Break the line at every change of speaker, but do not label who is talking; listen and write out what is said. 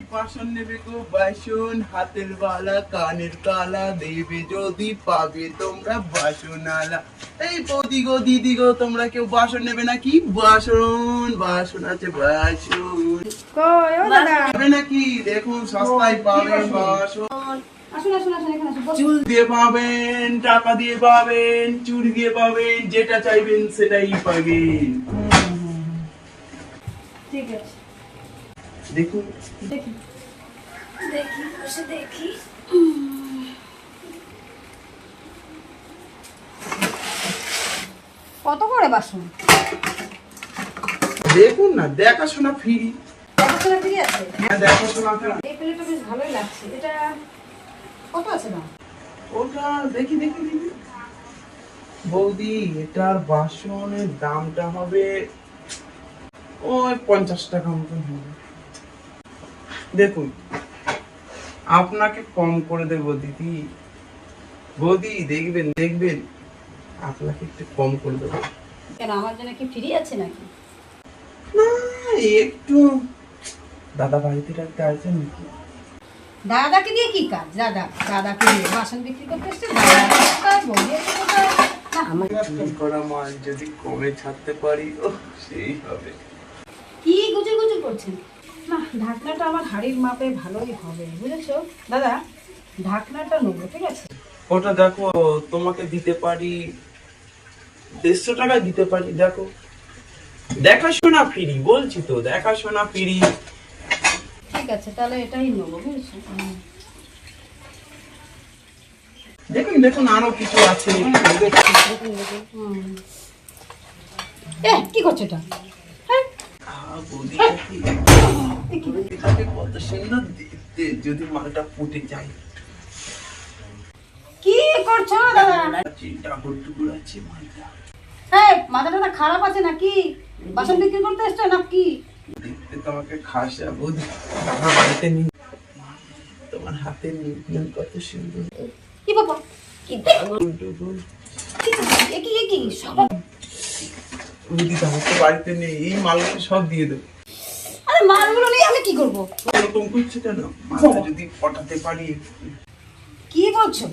বাসন নেবে গো বাসন হাতের বালা কানের কালা দেবে যদি পাবে তোমরা বাসন আলা এই বৌদি গো দিদি গো তোমরা কেউ বাসন নেবে নাকি? বাসন বাসন আছে বাসন। পাবে নাকি? দেখুন সস্তায় পাবেন
আসুন বসুন।
চুল দিয়ে পাবেন টাকা দিয়ে পাবেন চুড়ি দিয়ে পাবেন যেটা চাইবেন সেটাই পাবেন।
ঠিক আছে।
দেখুন।
দেখি। দেখি বসে দেখি। কত করে বাসন?
দেখুন না দেখাশোনা ফ্রি
দেখাশোনা ফ্রি আছে?
হ্যাঁ দেখাশোনা
এই প্লেটটা বেশ ভালোই লাগছে। এটা কত আছে না
ওটা দেখি দেখি দেখি। বৌদি এটার বাসনের দামটা হবে ওই পঞ্চাশ টাকা মতন হবে। দেখুন আপনাকে কম করে দেবো দিদি। বৌদি দেখবেন দেখবেন আপনাকে একটু কম করে দেবো।
কেন আমার জন্য কি ফ্রি আছে নাকি?
না একটু। দাদা বাড়িতে রাখতে আসছেন নাকি?
দাদাকে দিয়ে কি কাজ? দাদা দাদাকে দিয়ে বাসন বিক্রি করতে এসছে
যদি কমে ছাড়তে পারি ও সেই হবে।
কি গুজুর গুজুর করছেন? ঢাকনাটা আমার হাড়ির মাপে ভালোই হবে বুঝেছ? দাদা ঢাকনাটা নেব ঠিক আছে?
ওটা দেখো তোমাকে দিতে পারি দেড়শো টাকা দিতে পারি দেখো। দেখাশোনা ফিরি বলছি তো দেখাশোনা ফিরি।
ঠিক আছে তাহলে এটাই নেব বুঝেছ?
দেখুন দেখুন আরও কিছু আছে।
হুম। কি করছ এটা? হ্যাঁ?
যদি মালটা যায়
কি করছ দাদা?
ডাবল টুকুর আছে মালটা
হ্যাঁ মাথা খারাপ আছে নাকি? বাসন বিক্রি করতে এসছো নাকি?
তোমাকে খাসা বৌদি আমার বাড়িতে তোমার হাতে নিয়ে কত সুন্দর
কি বাবা কি? এ কি কি সব
বাড়িতে নেই, এই মালগুলো সব দিয়ে দেবো
আরে মালগুলো নিয়ে আমি কি করব?
এরকম করছে কেন? যদি পটাতে পারি
কি বলছো?